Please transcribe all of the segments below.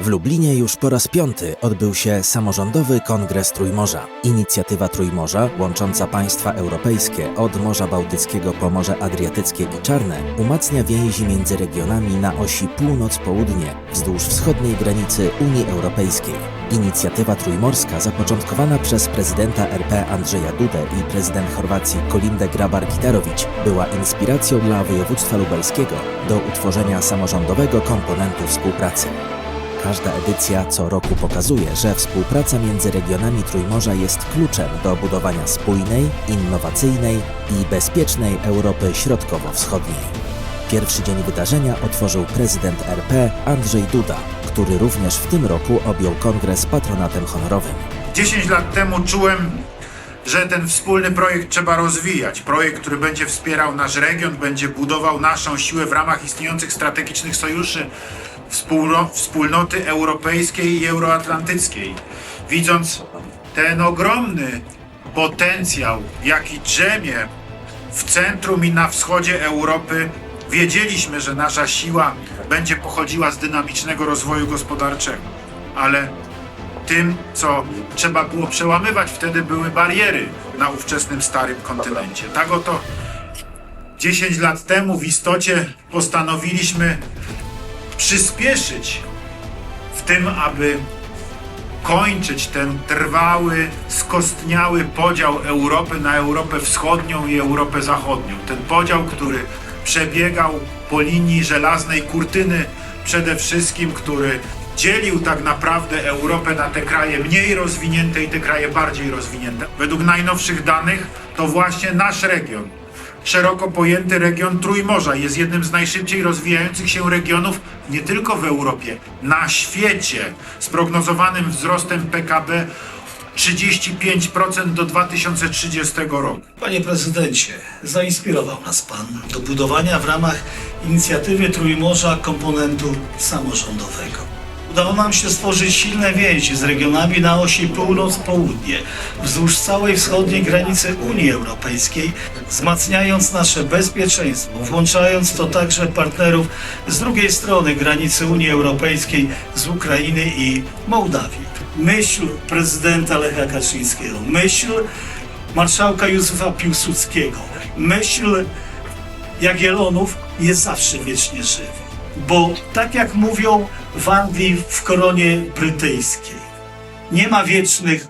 W Lublinie już po raz piąty odbył się samorządowy Kongres Trójmorza. Inicjatywa Trójmorza, łącząca państwa europejskie od Morza Bałtyckiego po Morze Adriatyckie i Czarne, umacnia więzi między regionami na osi północ-południe wzdłuż wschodniej granicy Unii Europejskiej. Inicjatywa trójmorska, zapoczątkowana przez prezydenta RP Andrzeja Dudę i prezydent Chorwacji Kolindę Grabar-Kitarowicz, była inspiracją dla województwa lubelskiego do utworzenia samorządowego komponentu współpracy. Każda edycja co roku pokazuje, że współpraca między regionami Trójmorza jest kluczem do budowania spójnej, innowacyjnej i bezpiecznej Europy Środkowo-Wschodniej. Pierwszy dzień wydarzenia otworzył prezydent RP Andrzej Duda, który również w tym roku objął kongres patronatem honorowym. 10 lat temu czułem, że ten wspólny projekt trzeba rozwijać. Projekt, który będzie wspierał nasz region, będzie budował naszą siłę w ramach istniejących strategicznych sojuszy wspólno, wspólnoty europejskiej i euroatlantyckiej. Widząc ten ogromny potencjał, jaki drzemie w centrum i na wschodzie Europy, wiedzieliśmy, że nasza siła będzie pochodziła z dynamicznego rozwoju gospodarczego. Ale tym, co trzeba było przełamywać, wtedy były bariery na ówczesnym starym kontynencie. Tak oto 10 lat temu w istocie postanowiliśmy przyspieszyć w tym, aby kończyć ten trwały, skostniały podział Europy na Europę Wschodnią i Europę Zachodnią. Ten podział, który przebiegał po linii żelaznej kurtyny, przede wszystkim, który dzielił tak naprawdę Europę na te kraje mniej rozwinięte i te kraje bardziej rozwinięte. Według najnowszych danych to właśnie nasz region, szeroko pojęty region Trójmorza jest jednym z najszybciej rozwijających się regionów nie tylko w Europie, na świecie, z prognozowanym wzrostem PKB 35% do 2030 roku. Panie prezydencie, zainspirował nas pan do budowania w ramach inicjatywy Trójmorza komponentu samorządowego. Udało nam się stworzyć silne więzi z regionami na osi północ-południe, wzdłuż całej wschodniej granicy Unii Europejskiej, wzmacniając nasze bezpieczeństwo, włączając to także partnerów z drugiej strony granicy Unii Europejskiej, z Ukrainy i Mołdawii. Myśl prezydenta Lecha Kaczyńskiego, myśl marszałka Józefa Piłsudskiego, myśl Jagiellonów jest zawsze wiecznie żywy. Bo tak jak mówią w Anglii w koronie brytyjskiej, nie ma wiecznych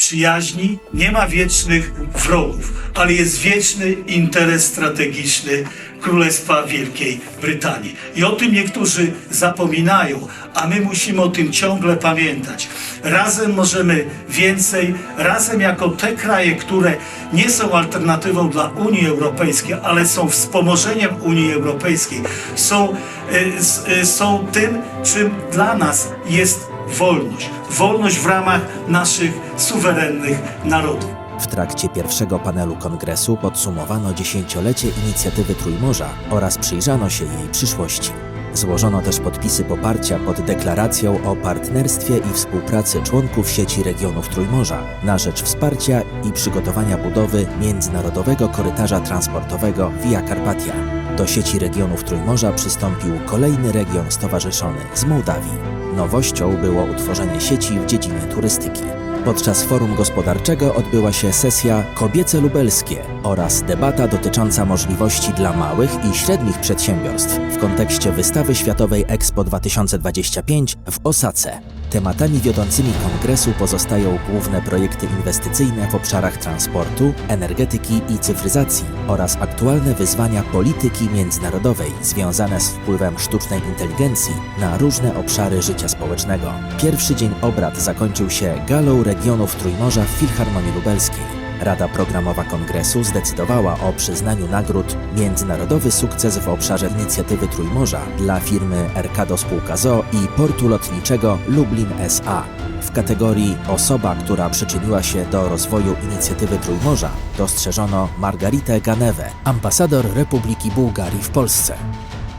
przyjaźni, nie ma wiecznych wrogów, ale jest wieczny interes strategiczny Królestwa Wielkiej Brytanii. I o tym niektórzy zapominają, a my musimy o tym ciągle pamiętać. Razem możemy więcej, razem jako te kraje, które nie są alternatywą dla Unii Europejskiej, ale są wspomożeniem Unii Europejskiej, są, y, y, są tym, czym dla nas jest wolność. Wolność w ramach naszych suwerennych narodów. W trakcie pierwszego panelu kongresu podsumowano dziesięciolecie inicjatywy Trójmorza oraz przyjrzano się jej przyszłości. Złożono też podpisy poparcia pod deklaracją o partnerstwie i współpracy członków sieci regionów Trójmorza na rzecz wsparcia i przygotowania budowy międzynarodowego korytarza transportowego Via Carpatia. Do sieci regionów Trójmorza przystąpił kolejny region stowarzyszony z Mołdawii. Nowością było utworzenie sieci w dziedzinie turystyki. Podczas forum gospodarczego odbyła się sesja Kobiece Lubelskie oraz debata dotycząca możliwości dla małych i średnich przedsiębiorstw w kontekście wystawy światowej Expo 2025 w Osace. Tematami wiodącymi kongresu pozostają główne projekty inwestycyjne w obszarach transportu, energetyki i cyfryzacji oraz aktualne wyzwania polityki międzynarodowej związane z wpływem sztucznej inteligencji na różne obszary życia społecznego. Pierwszy dzień obrad zakończył się galą regionów Trójmorza w Filharmonii Lubelskiej. Rada Programowa Kongresu zdecydowała o przyznaniu nagród Międzynarodowy sukces w obszarze inicjatywy Trójmorza dla firmy Erkado Spółka ZO i Portu Lotniczego Lublin SA. W kategorii Osoba, która przyczyniła się do rozwoju inicjatywy Trójmorza, dostrzeżono Margaritę Ganewę, ambasador Republiki Bułgarii w Polsce.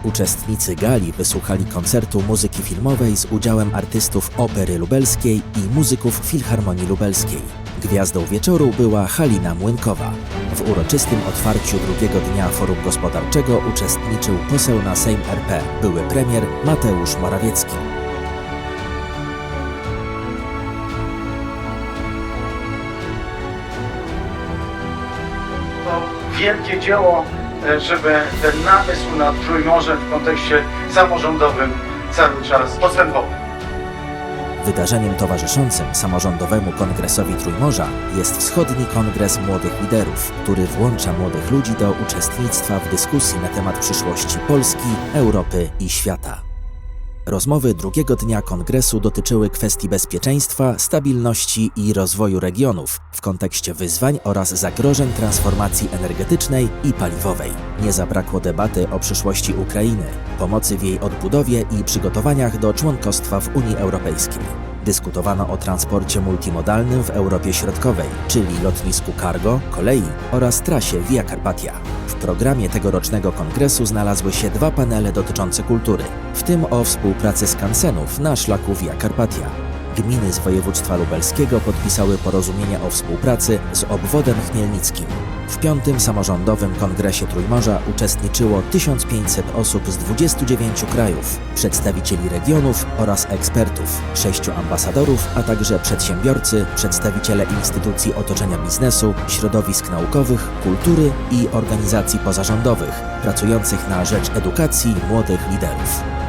Uczestnicy gali wysłuchali koncertu muzyki filmowej z udziałem artystów Opery Lubelskiej i muzyków Filharmonii Lubelskiej. Gwiazdą wieczoru była Halina Młynkowa. W uroczystym otwarciu drugiego dnia forum gospodarczego uczestniczył poseł na Sejm RP, były premier Mateusz Morawiecki. Wielkie dzieło żeby ten namysł nad Trójmorzem w kontekście samorządowym cały czas postępował. Wydarzeniem towarzyszącym samorządowemu kongresowi Trójmorza jest Wschodni Kongres Młodych Liderów, który włącza młodych ludzi do uczestnictwa w dyskusji na temat przyszłości Polski, Europy i świata. Rozmowy drugiego dnia kongresu dotyczyły kwestii bezpieczeństwa, stabilności i rozwoju regionów w kontekście wyzwań oraz zagrożeń transformacji energetycznej i paliwowej. Nie zabrakło debaty o przyszłości Ukrainy, pomocy w jej odbudowie i przygotowaniach do członkostwa w Unii Europejskiej. Dyskutowano o transporcie multimodalnym w Europie Środkowej, czyli lotnisku cargo, kolei oraz trasie Via Carpatia. W programie tegorocznego kongresu znalazły się dwa panele dotyczące kultury, w tym o współpracy skansenów na szlaku Via Carpatia. Gminy z województwa lubelskiego podpisały porozumienie o współpracy z obwodem chmielnickim. W piątym samorządowym kongresie Trójmorza uczestniczyło 1500 osób z 29 krajów, przedstawicieli regionów oraz ekspertów, sześciu ambasadorów, a także przedsiębiorcy, przedstawiciele instytucji otoczenia biznesu, środowisk naukowych, kultury i organizacji pozarządowych pracujących na rzecz edukacji młodych liderów.